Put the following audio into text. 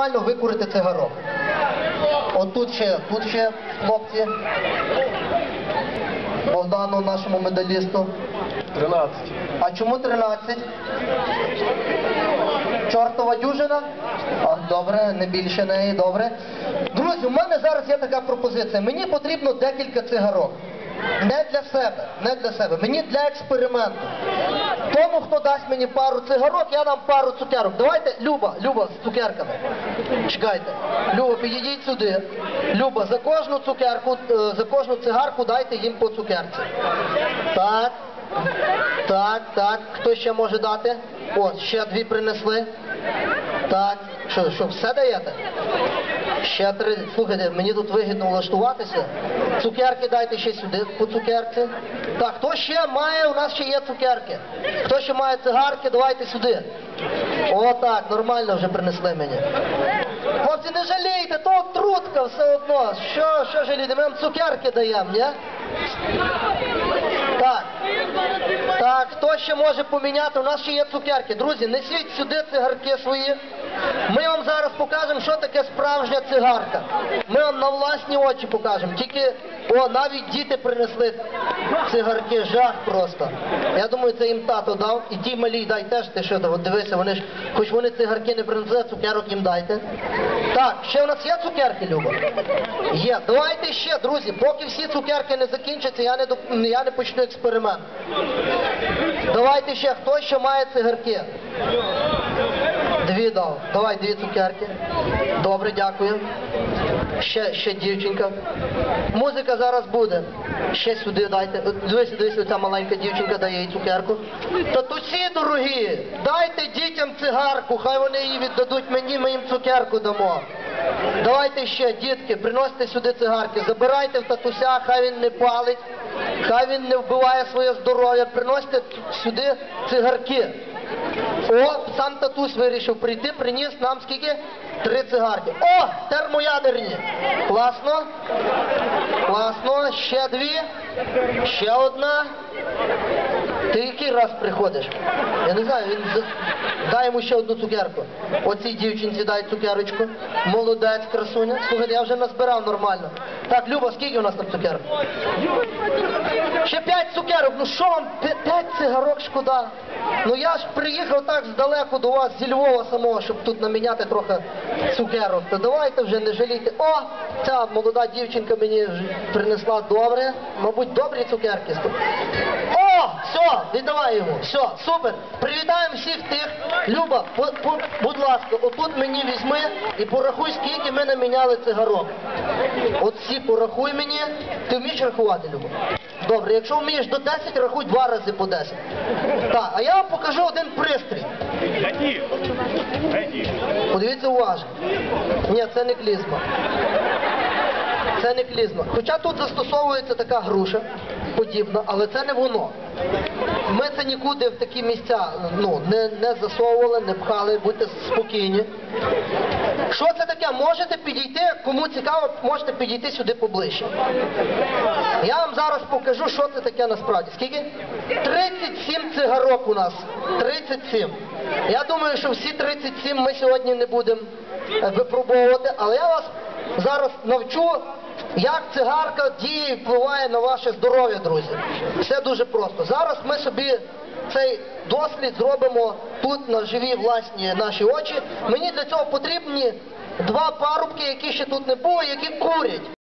нормально викурити цигарок. От тут ще, тут ще хлопці. Богдану, нашому медалісту. 13. А чому 13? Чортова дюжина? А, добре, не більше неї, добре. Друзі, у мене зараз є така пропозиція. Мені потрібно декілька цигарок. Не для себе, не для себе. Мені для експерименту. Тому, хто дасть мені пару цигарок, я дам пару цукерок. Давайте, Люба, Люба, з цукерками. Чекайте. Люба, підійдіть сюди. Люба, за кожну цукерку, е, за кожну цигарку дайте їм по цукерці. Так. Так, так. Хто ще може дати? О, ще дві принесли. Так. Що, що, все даєте? Ще три. Слухайте, мені тут вигідно влаштуватися. Цукерки дайте ще сюди по цукерці. Так, хто ще має? У нас ще є цукерки. Хто ще має цигарки, давайте сюди. О, так, нормально вже принесли мені. Хлопці, не жалійте, то трутка все одно. Що, що жаліти? Ми вам цукерки даємо, ні? Так. Так, хто ще може поміняти? У нас ще є цукерки. Друзі, несіть сюди цигарки свої. Ми вам зараз покажемо, що таке справжня цигарка. Ми вам на власні очі покажемо. Тільки, о, навіть діти принесли цигарки, жах просто. Я думаю, це їм тато дав. І ті малі дай теж ти що, дивися, вони ж, хоч вони цигарки не принесли, цукерок їм дайте. Так, ще у нас є цукерки, Люба? Є. Давайте ще, друзі, поки всі цукерки не закінчаться, я не, я не почну експеримент. Давайте ще, хто ще має цигарки? Дві дав. Давай дві цукерки. Добре, дякую. Ще, ще дівчинка. Музика зараз буде. Ще сюди дайте. Дивись, дивись, оця маленька дівчинка дає їй цукерку. Татусі дорогі, дайте дітям цигарку, хай вони її віддадуть мені, ми їм цукерку дамо. Давайте ще, дітки, приносите сюди цигарки, забирайте в татуся, хай він не палить, хай він не вбиває своє здоров'я, приносите сюди цигарки. О, сам татусь вирішив прийти, приніс нам скільки? Три цигарки. О, термоядерні. Класно. Класно. Ще дві. Ще одна. Ти який раз приходиш? Я не знаю, він дай йому ще одну цукерку. Оцій дівчинці дай цукерочку. Молодець, красуня. Слухайте, я вже назбирав нормально. Так, Люба, скільки у нас там цукерок? Ще п'ять цукерок. Ну що вам, п'я- п'ять цигарок шкода? Ну я ж приїхав так здалеку до вас, зі Львова самого, щоб тут наміняти трохи цукерок. То давайте вже не жалійте. О, ця молода дівчинка мені принесла добре. Мабуть, добрі цукерки. О, все, віддавай йому. Все, супер. Привітаємо всіх тих. Люба, будь ласка, отут мені візьми і порахуй, скільки ми наміняли цигарок. От всі порахуй мені. Ти вмієш рахувати, Люба? Добре, якщо вмієш до 10, рахуй два рази по 10. Так, а я вам покажу один пристрій. Подивіться уважно. Ні, це не клізма. Це не клізма. Хоча тут застосовується така груша подібна, але це не воно. Ми це нікуди в такі місця ну, не, не засовували, не пхали, будьте спокійні. Що це таке? Можете підійти, кому цікаво, можете підійти сюди поближче. Я вам зараз покажу, що це таке насправді. Скільки? 37 цигарок у нас. 37. Я думаю, що всі 37 ми сьогодні не будемо випробовувати, але я вас зараз навчу, як цигарка діє і впливає на ваше здоров'я, друзі. Все дуже просто. Зараз ми собі цей дослід зробимо тут на живі власні наші очі. Мені для цього потрібні два парубки, які ще тут не було, які курять.